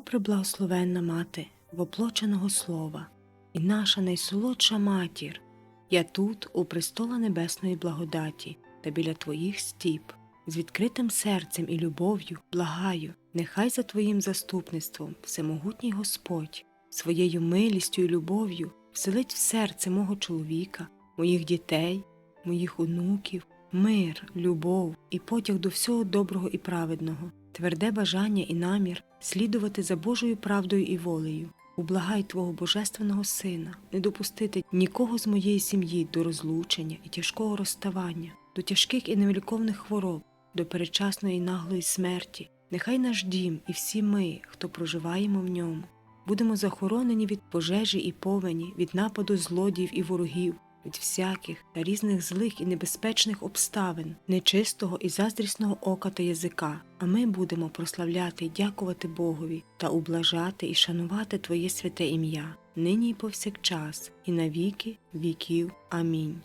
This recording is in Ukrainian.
преблагословенна мати воплоченого слова, і наша найсолодша матір. Я тут, у престола небесної благодаті, та біля твоїх стіп, з відкритим серцем і любов'ю благаю, нехай за твоїм заступництвом всемогутній Господь своєю милістю і любов'ю вселить в серце мого чоловіка, моїх дітей, моїх онуків, мир, любов і потяг до всього доброго і праведного, тверде бажання і намір слідувати за Божою правдою і волею. Ублагай Твого Божественного Сина, не допустити нікого з моєї сім'ї до розлучення і тяжкого розставання, до тяжких і невиліковних хвороб, до передчасної і наглої смерті. Нехай наш дім і всі ми, хто проживаємо в ньому, будемо захоронені від пожежі і повені, від нападу злодіїв і ворогів, від всяких та різних злих і небезпечних обставин, нечистого і заздрісного ока та язика, а ми будемо прославляти і дякувати Богові та ублажати і шанувати Твоє святе ім'я, нині і повсякчас, і на віки віків. Амінь.